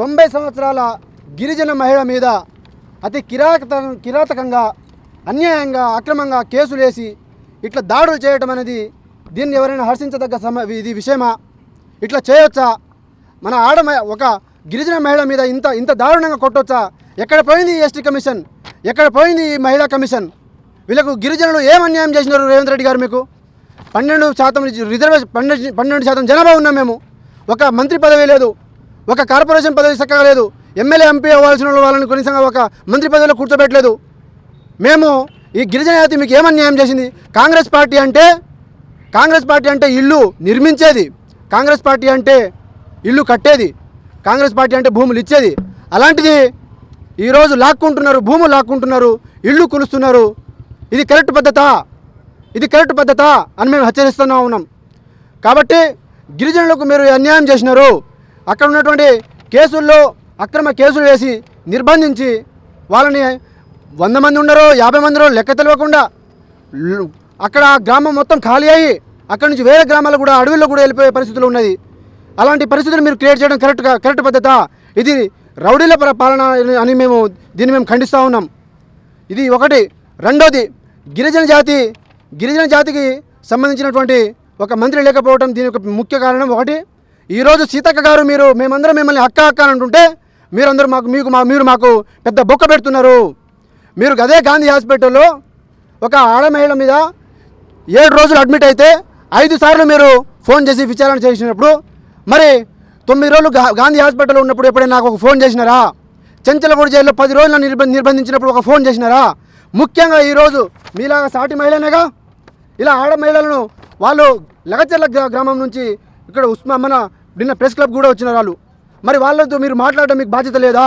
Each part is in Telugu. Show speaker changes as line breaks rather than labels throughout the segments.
తొంభై సంవత్సరాల గిరిజన మహిళ మీద అతి కిరాత కిరాతకంగా అన్యాయంగా అక్రమంగా కేసులు వేసి ఇట్లా దాడులు చేయటం అనేది దీన్ని ఎవరైనా హర్షించదగ్గ సమ ఇది విషయమా? ఇట్లా చేయొచ్చా? మన ఆడ మ- ఒక గిరిజన మహిళ మీద ఇంత ఇంత దారుణంగా కొట్టొచ్చా? ఎక్కడ పోయింది ఎస్టీ కమిషన్? ఎక్కడ పోయింది ఈ మహిళా కమిషన్? వీళ్ళకు గిరిజనులు ఏం అన్యాయం చేసినారు రేవంత్ రెడ్డి గారు మీకు? పన్నెండు శాతం రిజర్వేషన్ పన్నెండు పన్నెండు శాతం జనాభా ఉన్నాం మేము. ఒక మంత్రి పదవి లేదు. ఒక కార్పొరేషన్ పదవి చక్కగా లేదు. ఎమ్మెల్యే ఎంపీ అవ్వాల్సిన వాళ్ళని కనీసంగా ఒక మంత్రి పదవిలో కూర్చోబెట్టలేదు. మేము ఈ గిరిజన జాతి మీకు ఏమన్యాయం చేసింది? కాంగ్రెస్ పార్టీ అంటే కాంగ్రెస్ పార్టీ అంటే ఇల్లు నిర్మించేది. కాంగ్రెస్ పార్టీ అంటే ఇల్లు కట్టేది. కాంగ్రెస్ పార్టీ అంటే భూములు ఇచ్చేది. అలాంటిది ఈరోజు లాక్కుంటున్నారు భూములు లాక్కుంటున్నారు ఇల్లు కులుస్తున్నారు. ఇది కరెక్ట్ పద్ధత? ఇది కరెక్ట్ పద్ధత? అని మేము హెచ్చరిస్తూనే ఉన్నాం. కాబట్టి గిరిజనులకు మీరు అన్యాయం చేసినారు అక్కడ ఉన్నటువంటి కేసుల్లో అక్రమ కేసులు వేసి నిర్బంధించి వాళ్ళని వంద మంది ఉండరో యాభై మంది ఉండరో లెక్క తెలియకుండా అక్కడ గ్రామం మొత్తం ఖాళీ అయ్యి అక్కడి నుంచి వేరే గ్రామాలు కూడా అడవుల్లో కూడా వెళ్ళిపోయే పరిస్థితులు ఉన్నది. అలాంటి పరిస్థితులు మీరు క్రియేట్ చేయడం కరెక్ట్ కరెక్ట్ పద్ధత? ఇది రౌడీల పాలన అని మేము దీన్ని మేము ఖండిస్తూ ఉన్నాం. ఇది ఒకటి. రెండోది గిరిజన జాతి గిరిజన జాతికి సంబంధించినటువంటి ఒక మంత్రి లేకపోవడం దీని యొక్క ముఖ్య కారణం ఒకటి. ఈరోజు సీతక్క గారు మీరు మేమందరం మిమ్మల్ని అక్క అక్క అని అంటుంటే మీరందరూ మాకు మీకు మా మీరు మాకు పెద్ద బొక్క పెడుతున్నారు. మీరు అదే గాంధీ హాస్పిటల్లో ఒక ఆడ మహిళ మీద ఏడు రోజులు అడ్మిట్ అయితే ఐదు సార్లు మీరు ఫోన్ చేసి విచారణ చేసినప్పుడు మరి తొమ్మిది రోజులు గాంధీ హాస్పిటల్లో ఉన్నప్పుడు ఎప్పుడైనా నాకు ఒక ఫోన్ చేసినారా? చెంచలగూడ జైల్లో పది రోజులు నిర్బ నిర్బంధించినప్పుడు ఒక ఫోన్ చేసినారా? ముఖ్యంగా ఈరోజు మీలాగా సాటి మహిళనేగా? ఇలా ఆడ మహిళలను వాళ్ళు లగచర్ల గ్రామం నుంచి ఇక్కడ ఉస్మా మన నిన్న ప్రెస్ క్లబ్ కూడా వచ్చిన వాళ్ళు. మరి వాళ్ళతో మీరు మాట్లాడడం మీకు బాధ్యత లేదా?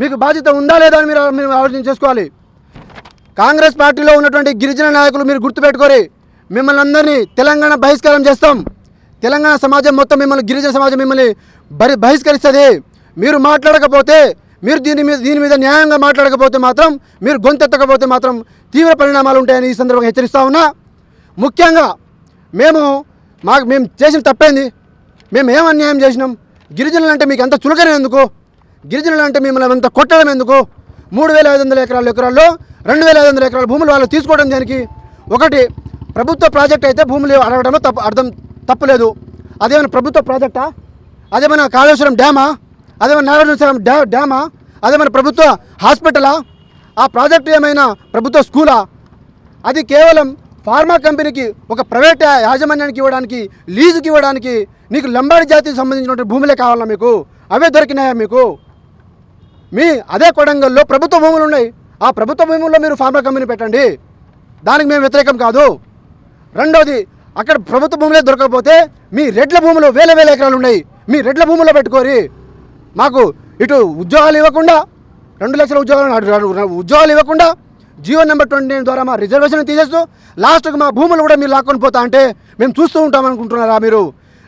మీకు బాధ్యత ఉందా లేదా అని మీరు మీరు ఆలోచన చేసుకోవాలి. కాంగ్రెస్ పార్టీలో ఉన్నటువంటి గిరిజన నాయకులు మీరు గుర్తుపెట్టుకోరి. మిమ్మల్ని అందరినీ తెలంగాణ బహిష్కారం చేస్తాం. తెలంగాణ సమాజం మొత్తం మిమ్మల్ని గిరిజన సమాజం మిమ్మల్ని బరి బహిష్కరిస్తుంది. మీరు మాట్లాడకపోతే మీరు దీని మీద దీని మీద న్యాయంగా మాట్లాడకపోతే మాత్రం మీరు గొంతెత్తకపోతే మాత్రం తీవ్ర పరిణామాలు ఉంటాయని ఈ సందర్భంగా హెచ్చరిస్తా ఉన్నా. ముఖ్యంగా మేము మాకు మేము చేసిన తప్పేంది? మేము ఏం అన్యాయం చేసినాం? గిరిజనులు అంటే మీకు అంత చులకనే ఎందుకు? గిరిజనులు అంటే మిమ్మల్ని అంత కొట్టడం ఎందుకు? మూడు వేల ఐదు వందల ఎకరాల ఎకరాల్లో రెండు వేల ఐదు వందల ఎకరాల భూములు వాళ్ళు తీసుకోవడం దానికి? ఒకటి ప్రభుత్వ ప్రాజెక్ట్ అయితే భూములు అడగడంలో తప్పు అర్థం తప్పలేదు. అదేమైనా ప్రభుత్వ ప్రాజెక్టా? అదేమైనా కాళేశ్వరం డ్యామా? అదేమైనా నాగార్జున డ్యా డ్యామా? అదేమైనా ప్రభుత్వ హాస్పిటలా? ఆ ప్రాజెక్టు ఏమైనా ప్రభుత్వ స్కూలా? అది కేవలం ఫార్మా కంపెనీకి ఒక ప్రైవేట్ యాజమాన్యానికి ఇవ్వడానికి లీజుకి ఇవ్వడానికి నీకు లంబాడి జాతికి సంబంధించినటువంటి భూములే కావాలా మీకు? అవే దొరికినాయా మీకు? మీ అదే కొడంగల్లో ప్రభుత్వ భూములు ఉన్నాయి. ఆ ప్రభుత్వ భూముల్లో మీరు ఫార్మా కంపెనీ పెట్టండి. దానికి మేము వ్యతిరేకం కాదు. రెండోది అక్కడ ప్రభుత్వ భూములే దొరకకపోతే మీ రెడ్ల భూములు వేల వేల ఎకరాలు ఉన్నాయి. మీ రెడ్ల భూముల్లో పెట్టుకోరి. మాకు ఇటు ఉద్యోగాలు ఇవ్వకుండా రెండు లక్షల ఉద్యోగాలు ఉద్యోగాలు ఇవ్వకుండా జియో నెంబర్ ట్వంటీ నైన్ ద్వారా మా రిజర్వేషన్ తీసేస్తూ లాస్ట్కి మా భూములు కూడా మీరు లాక్కొని పోతా అంటే మేము చూస్తూ ఉంటాం అనుకుంటున్నారా మీరు?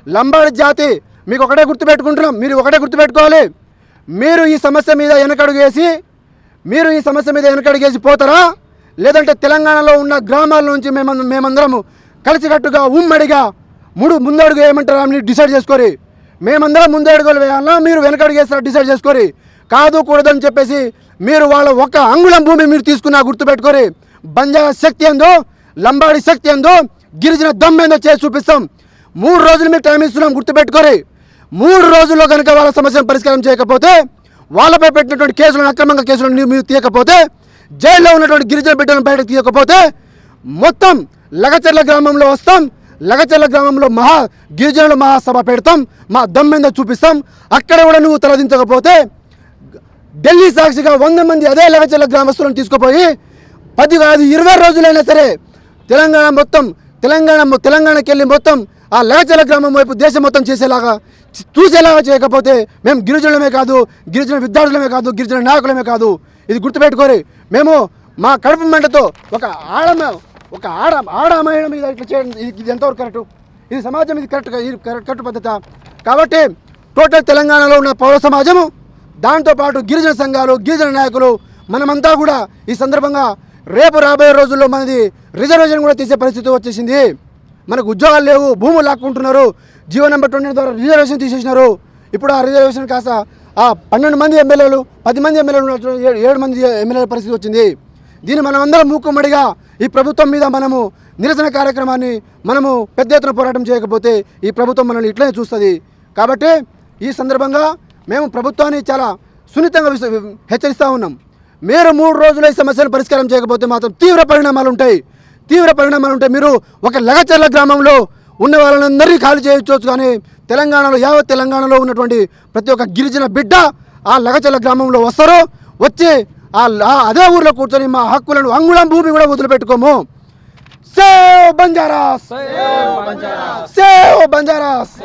లంబాడి జాతి మీకు ఒకటే గుర్తుపెట్టుకుంటున్నాం మీరు ఒకటే గుర్తుపెట్టుకోవాలి. మీరు ఈ సమస్య మీద వెనకడుగు వేసి మీరు ఈ సమస్య మీద వెనకడుగు వేసి పోతారా? లేదంటే తెలంగాణలో ఉన్న గ్రామాల నుంచి మేము మేమందరము కలిసికట్టుగా ఉమ్మడిగా ముడు ముందడుగు వేయమంటారా మీరు? డిసైడ్ చేసుకోరి. మేమందరం ముందడుగులు వేయాలా? మీరు వెనకడుగు వేస్తారా? డిసైడ్ చేసుకోరి. కాదు కూడదని చెప్పేసి మీరు వాళ్ళ ఒక్క అంగుళం భూమి మీరు తీసుకున్నా గుర్తుపెట్టుకోరి బంజారా శక్తి ఏందో లంబాడి శక్తి ఏందో గిరిజన దమ్మేందో చేసి చూపిస్తాం. మూడు రోజులు మీరు టైం ఇస్తున్నాం గుర్తుపెట్టుకోరి మూడు రోజుల్లో కనుక వాళ్ళ సమస్యను పరిష్కారం చేయకపోతే వాళ్ళపై పెట్టినటువంటి కేసులను అక్రమంగా కేసులను మీరు తీయకపోతే జైల్లో ఉన్నటువంటి గిరిజన బిడ్డలను బయటకు తీయకపోతే మొత్తం లగచర్ల గ్రామంలో వస్తాం. లగచర్ల గ్రామంలో మహా గిరిజనుల మహాసభ పెడతాం. మా దమ్మెందో చూపిస్తాం. అక్కడ కూడా నువ్వు తలదించకపోతే ఢిల్లీ సాక్షిగా వంద మంది అదే లగచల గ్రామస్తులను తీసుకుపోయి పది కాదు ఇరవై రోజులైనా సరే తెలంగాణ మొత్తం తెలంగాణ తెలంగాణకి వెళ్ళి మొత్తం ఆ లగచల గ్రామం వైపు దేశం మొత్తం చేసేలాగా చూసేలాగా చేయకపోతే మేము గిరిజనులమే కాదు గిరిజన విద్యార్థులమే కాదు గిరిజన నాయకులమే కాదు. ఇది గుర్తుపెట్టుకోరి మేము మా కడుపు మంటతో ఒక ఆడ ఒక ఆడ ఆడమాయణం మీద ఇట్లా చేయడం ఇది ఇది ఎంతవరకు కరెక్ట్? ఇది సమాజం ఇది కరెక్ట్ ఇది కరెక్ట్ కరెక్ట్ పద్ధత? కాబట్టి టోటల్ తెలంగాణలో ఉన్న పౌర సమాజము దాంతోపాటు గిరిజన సంఘాలు గిరిజన నాయకులు మనమంతా కూడా ఈ సందర్భంగా రేపు రాబోయే రోజుల్లో మనది రిజర్వేషన్ కూడా తీసే పరిస్థితి వచ్చేసింది. మనకు ఉద్యోగాలు లేవు భూములు లాక్కుంటున్నారు జీవో నెంబర్ ట్వంటీ ద్వారా రిజర్వేషన్ తీసేసినారు. ఇప్పుడు ఆ రిజర్వేషన్ కాస్త ఆ పన్నెండు మంది ఎమ్మెల్యేలు పది మంది ఎమ్మెల్యేలు ఏ- ఏడు మంది ఎమ్మెల్యేల పరిస్థితి వచ్చింది. దీన్ని మనమందరం మూకుమ్మడిగా ఈ ప్రభుత్వం మీద మనము నిరసన కార్యక్రమాన్ని మనము పెద్ద ఎత్తున పోరాటం చేయకపోతే ఈ ప్రభుత్వం మనల్ని ఇట్లనే చూస్తుంది. కాబట్టి ఈ సందర్భంగా మేము ప్రభుత్వాన్ని చాలా సున్నితంగా హెచ్చరిస్తూ ఉన్నాం. మీరు మూడు రోజులు ఈ సమస్యను పరిష్కారం చేయకపోతే మాత్రం తీవ్ర పరిణామాలు ఉంటాయి. తీవ్ర పరిణామాలు ఉంటాయి మీరు ఒక లగచర్ల గ్రామంలో ఉన్న వాళ్ళందరినీ ఖాళీ చేయొచ్చు కానీ తెలంగాణలో యావత్ తెలంగాణలో ఉన్నటువంటి ప్రతి ఒక్క గిరిజన బిడ్డ ఆ లగచర్ల గ్రామంలో వస్తారు వచ్చి ఆ ఆ అదే ఊర్లో కూర్చొని మా హక్కులను అంగుళం భూమి కూడా వదిలిపెట్టుకోము. సేవ్ బంజారాస్! సేవ్ బంజారాస్!